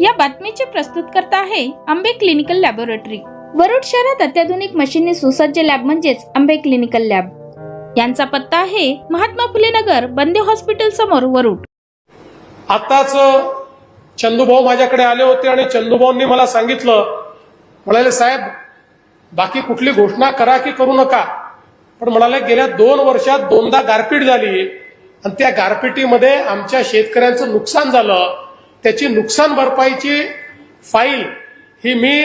या बातमीचे प्रस्तुत करता आहे आंबे क्लिनिकल लॅबोरेटरी. वरुड शहरात अत्याधुनिक मशीनने सुसज्ज लॅब म्हणजेच आंबे क्लिनिकल लॅब. यांचा पत्ता आहे महात्मा फुले नगर बंदे हॉस्पिटल समोर वरुड. आताच चंदूभाऊ माझ्याकडे आले होते आणि चंदूभाऊंनी मला सांगितलं. म्हणाले साहेब बाकी कुठली घोषणा करा की करू नका. पण म्हणाले गेल्या दोन वर्षात दोनदा गारपीट झाली आणि त्या गारपिटीमध्ये आमच्या शेतकऱ्यांचं नुकसान झालं. त्याची नुकसान भरपाईची फाईल ही मी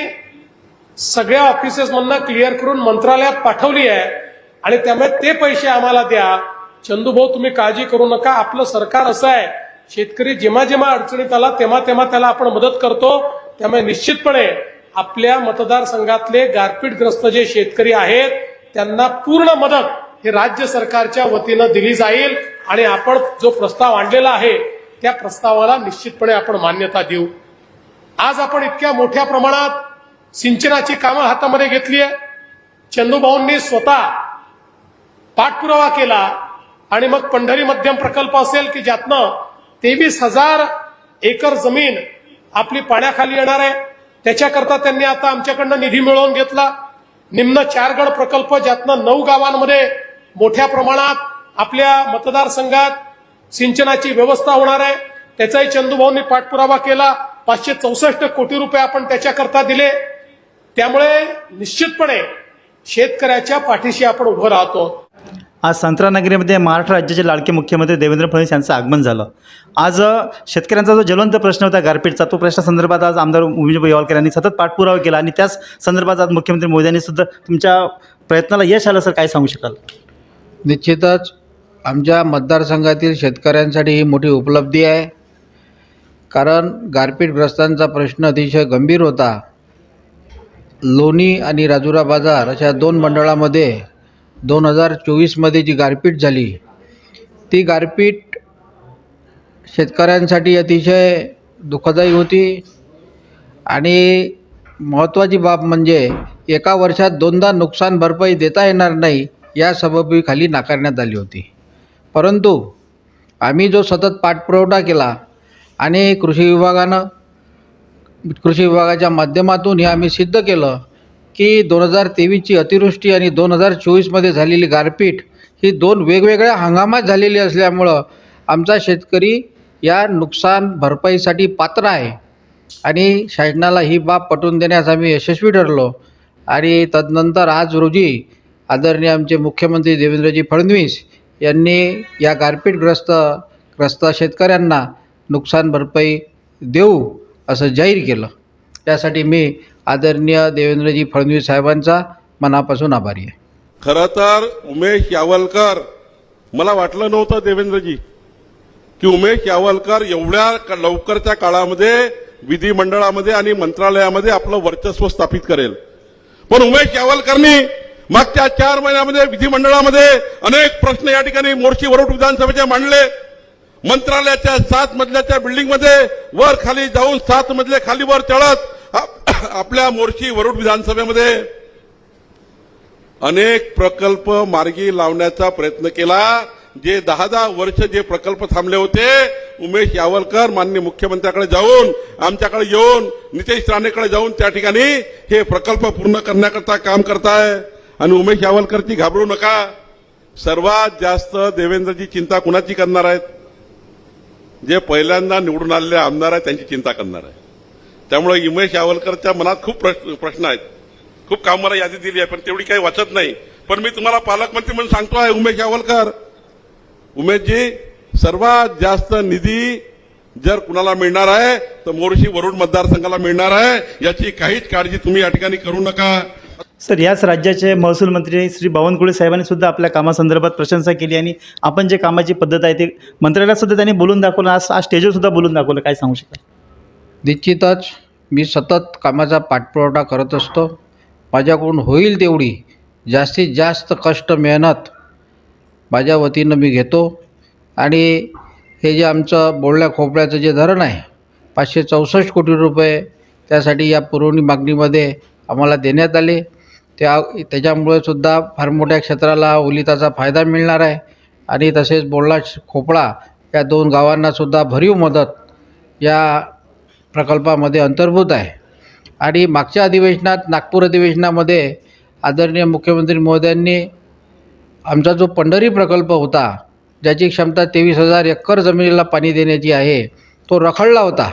सगळ्या ऑफिसेसमधनं क्लिअर करून मंत्रालयात पाठवली आहे. आणि त्यामुळे ते पैसे आम्हाला द्या. चंदूभाऊ तुम्ही काळजी करू नका. आपलं सरकार असं आहे शेतकरी जेव्हा जेव्हा अडचणीत आला तेव्हा तेव्हा त्याला आपण मदत करतो. त्यामुळे निश्चितपणे आपल्या मतदारसंघातले गारपीटग्रस्त जे शेतकरी आहेत त्यांना पूर्ण मदत हे राज्य सरकारच्या वतीनं दिली जाईल. आणि आपण जो प्रस्ताव आणलेला आहे त्या प्रस्तावाला निश्चितपणे आपण मान्यता देऊ. आज आपण इतक्या मोठ्या प्रमाणात सिंचनाची कामं हातामध्ये घेतली आहे. चंदूभाऊंनी स्वतः पाठपुरावा केला आणि मग पंढरी मध्यम प्रकल्प असेल की ज्यातनं तेवीस हजार एकर जमीन आपली पाण्याखाली येणार आहे. त्याच्याकरता त्यांनी आता आमच्याकडनं निधी मिळवून घेतला. निम्न चारगड प्रकल्प ज्यातनं नऊ गावांमध्ये मोठ्या प्रमाणात आपल्या मतदारसंघात सिंचनाची व्यवस्था होणार आहे. त्याचाही चंदूभाऊंनी पाठपुरावा केला. पाचशे चौसष्ट कोटी रुपये आपण त्याच्याकरता दिले. त्यामुळे निश्चितपणे शेतकऱ्याच्या पाठीशी आपण उभं राहतो. आज संत्रानगरीमध्ये महाराष्ट्र राज्याचे लाडके मुख्यमंत्री देवेंद्र फडणवीस यांचं आगमन झालं. आज शेतकऱ्यांचा जो ज्वलंत प्रश्न होता गारपीटचा तो प्रश्नासंदर्भात आज आमदार उमेश येवालकर यांनी सतत पाठपुरावा केला आणि त्याच संदर्भात आज मुख्यमंत्री मोदी यांनी सुद्धा तुमच्या प्रयत्नाला यश आलं सर काय सांगू शकाल? निश्चितच आमच्या मतदारसंघातील शेतकऱ्यांसाठी ही मोठी उपलब्धी आहे. कारण गारपीटग्रस्तांचा प्रश्न अतिशय गंभीर होता. लोणी आणि राजुरा बाजार अशा दोन मंडळामध्ये दोन हजार चोवीसमध्ये जी गारपीट झाली ती गारपीट शेतकऱ्यांसाठी अतिशय दुःखदायी होती. आणि महत्त्वाची बाब म्हणजे एका वर्षात दोनदा नुकसान भरपाई देता येणार नाही या सबबीखाली नाकारण्यात आली होती. परंतु आम्ही जो सतत पाठपुरवठा केला आणि कृषी विभागानं कृषी विभागाच्या माध्यमातून हे आम्ही सिद्ध केलं की दोन हजार तेवीसची अतिवृष्टी आणि दोन हजार चोवीसमध्ये झालेली गारपीट ही दोन वेगवेगळ्या हंगामात झालेली असल्यामुळं आमचा शेतकरी या नुकसान भरपाईसाठी पात्र आहे. आणि शासनाला ही बाब पटवून देण्यास आम्ही यशस्वी ठरलो आणि तदनंतर आज रोजी आदरणीय आमचे मुख्यमंत्री देवेंद्रजी फडणवीस यांनी या गारपीटग्रस्त ग्रस्त शेतकऱ्यांना नुकसान भरपाई देऊ असं जाहीर केलं. त्यासाठी मी आदरणीय देवेंद्रजी फडणवीस साहेबांचा मनापासून आभारी आहे. खरं तर उमेश यावलकर मला वाटलं नव्हतं देवेंद्रजी की उमेश यावलकर एवढ्या लवकरच्या काळामध्ये विधिमंडळामध्ये आणि मंत्रालयामध्ये आपलं वर्चस्व स्थापित करेल. पण उमेश यावलकरनी मागच्या चार महिन्यामध्ये विधिमंडळामध्ये अनेक प्रश्न या ठिकाणी मोर्शी वरुड विधानसभेचे मांडले. मंत्रालयाच्या सात मजल्याच्या बिल्डिंगमध्ये वर खाली जाऊन सात मजले खाली वर चढत आपल्या मोर्शी वरुड विधानसभेमध्ये अनेक प्रकल्प मार्गी लावण्याचा प्रयत्न केला. जे दहा दहा वर्ष जे प्रकल्प थांबले होते उमेश यावलकर माननीय मुख्यमंत्र्याकडे जाऊन आमच्याकडे येऊन नितेश राणेकडे जाऊन त्या ठिकाणी हे प्रकल्प पूर्ण करण्याकरता काम करताय. आणि उमेश यावलकरची घाबरू नका. सर्वात जास्त देवेंद्रजी चिंता कुणाची करणार आहेत? जे पहिल्यांदा निवडून आलेले आमदार आहेत त्यांची चिंता करणार आहे त्यामुळे उमेश यावलकरच्या मनात खूप प्रश्न प्रश्न आहेत. खूप काम मला यादी दिली आहे पण तेवढी काही वाचत नाही. पण मी तुम्हाला पालकमंत्री म्हणून सांगतो आहे उमेश यावलकर. उमेशजी सर्वात जास्त निधी जर कुणाला मिळणार आहे तर मोर्शी वरुड मतदारसंघाला मिळणार आहे. याची काहीच काळजी तुम्ही या ठिकाणी करू नका. सर याच राज्याचे महसूल मंत्री श्री बावनकुळे साहेबांनी सुद्धा आपल्या कामासंदर्भात प्रशंसा केली आणि आपण जे कामाची पद्धत आहे ते मंत्रालयात सुद्धा त्यांनी बोलून दाखवलं आज आज स्टेजवर सुद्धा बोलून दाखवलं. काय सांगू शकाल निश्चितच मी सतत कामाचा पाठपुरवठा करत असतो. माझ्याकडून होईल तेवढी. जास्तीत जास्त कष्ट मेहनत माझ्या वतीनं मी घेतो. आणि हे जे आमचं बोलल्या खोपड्याचं जे धरण आहे पाचशे चौसष्ट कोटी रुपये त्यासाठी या पुरवणी मागणीमध्ये आम्हाला देण्यात आले. त्या त्याच्यामुळे सुद्धा फार मोठ्या क्षेत्राला ओलिताचा फायदा मिळणार आहे. आणि तसेच बोलला खोपळा या दोन गावांनासुद्धा भरीव मदत या प्रकल्पामध्ये अंतर्भूत आहे. आणि मागच्या अधिवेशनात नागपूर अधिवेशनामध्ये आदरणीय मुख्यमंत्री महोदयांनी आमचा जो पंढरी प्रकल्प होता ज्याची क्षमता तेवीस हजार एकर जमिनीला पाणी देण्याची आहे तो रखडला होता.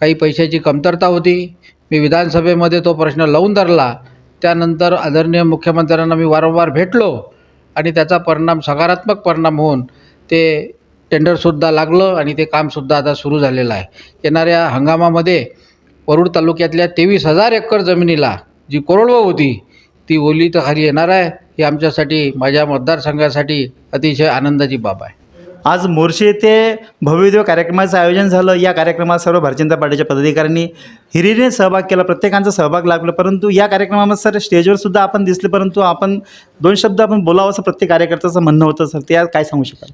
काही पैशाची कमतरता होती. मी विधानसभेमध्ये तो प्रश्न लावून धरला. त्यानंतर आदरणीय मुख्यमंत्र्यांना मी वारंवार भेटलो आणि त्याचा परिणाम सकारात्मक परिणाम होऊन ते टेंडरसुद्धा लागलं आणि ते कामसुद्धा आता सुरू झालेलं आहे. येणाऱ्या हंगामामध्ये वरुड तालुक्यातल्या तेवीस हजार एकर जमिनीला जी कोरडवाहू होती ती ओली तर खाली येणार आहे. ही आमच्यासाठी माझ्या मतदारसंघासाठी अतिशय आनंदाची बाब आहे. आज मोर्शी येथे भव्यदेव कार्यक्रमाचं आयोजन झालं. या कार्यक्रमात सर्व भारतीय जनता पार्टीच्या पदाधिकाऱ्यांनी हिरीने सहभाग केला. प्रत्येकांचा सहभाग लागला. परंतु या कार्यक्रमामध्ये सर स्टेजवर सुद्धा आपण दिसले परंतु आपण दोन शब्द आपण बोलावं असं प्रत्येक कार्यकर्त्याचं म्हणणं होतं सर. ते आज काय सांगू शकाल?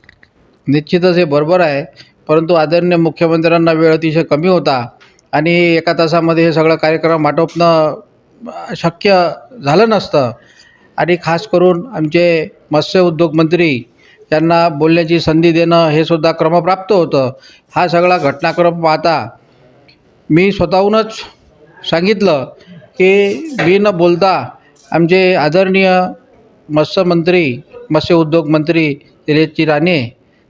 निश्चितच हे बरोबर आहे. परंतु आदरणीय मुख्यमंत्र्यांना वेळ अतिशय कमी होता आणि एका तासामध्ये हे सगळं कार्यक्रम आटोपणं शक्य झालं नसतं. आणि खास करून आमचे मत्स्य उद्योग त्यांना बोलण्याची संधी देणं हे सुद्धा क्रमप्राप्त होतं. हा सगळा घटनाक्रम पाहता मी स्वतःहूनच सांगितलं की मी न बोलता आमचे आदरणीय मत्स्यमंत्री मत्स्य उद्योग मंत्री निलेशजी राणे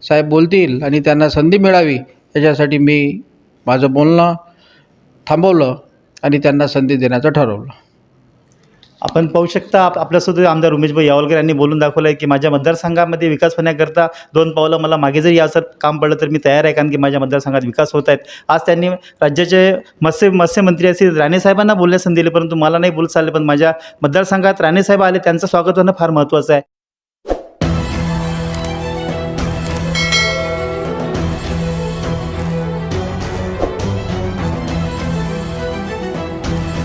साहेब बोलतील आणि त्यांना संधी मिळावी याच्यासाठी मी माझं बोलणं थांबवलं आणि त्यांना संधी देण्याचं ठरवलं. आपण पाहू शकता आप आपल्यासोबत आमदार उमेशभाई यावलकर यांनी बोलून दाखवलं आहे की माझ्या मतदारसंघामध्ये विकास होण्याकरता दोन पावलं मला मागे जरी याचं काम पडलं तर मी तयार आहे कारण की माझ्या मतदारसंघात विकास होत आहेत. आज त्यांनी राज्याचे मत्स्य मत्स्यमंत्री असतील राणेसाहेबांना बोलण्यास संधी दिली परंतु मला नाही बोलत चालले पण माझ्या मतदारसंघात राणेसाहेब आले त्यांचं स्वागत होणं फार महत्त्वाचं आहे.